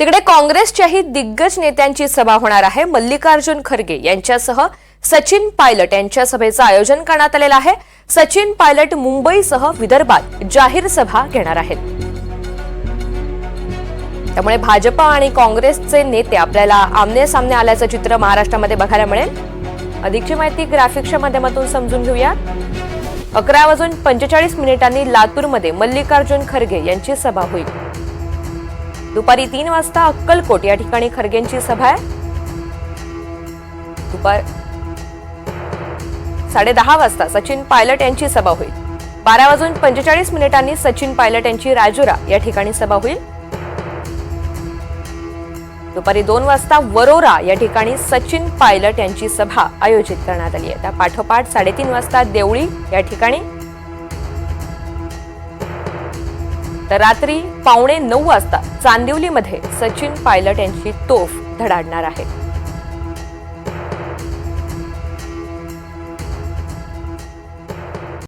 तिकडे काँग्रेसच्याही दिग्गज नेत्यांची सभा होणार आहे. मल्लिकार्जुन खरगे यांच्यासह सचिन पायलट यांच्या सभेचं आयोजन करण्यात आलेलं आहे. सचिन पायलट मुंबईसह विदर्भात जाहीर सभा घेणार आहेत. त्यामुळे भाजपा आणि काँग्रेसचे नेते आपल्याला आमने सामने आल्याचं चित्र महाराष्ट्रामध्ये बघायला मिळेल. अधिकची माहिती ग्राफिक्सच्या माध्यमातून समजून घेऊया. अकरा वाजून पंचेचाळीस मिनिटांनी लातूरमध्ये मल्लिकार्जुन खरगे यांची सभा होईल. दुपारी तीन वाजता अक्कलकोट या ठिकाणी खरगेंची सभा आहे. दुपार साडे दहा वाजता सचिन पायलट यांची सभा होईल. बारा वाजून पंचेचाळीस मिनिटांनी सचिन पायलट यांची राजुरा या ठिकाणी सभा होईल. दुपारी दोन वाजता वरोरा या ठिकाणी सचिन पायलट यांची सभा आयोजित करण्यात आली आहे. त्या पाठोपाठ साडेतीन वाजता देवळी या ठिकाणी तर रात्री पावणे नऊ वाजता चांदिवलीमध्ये सचिन पायलट यांची तोफ धडाडणार आहे.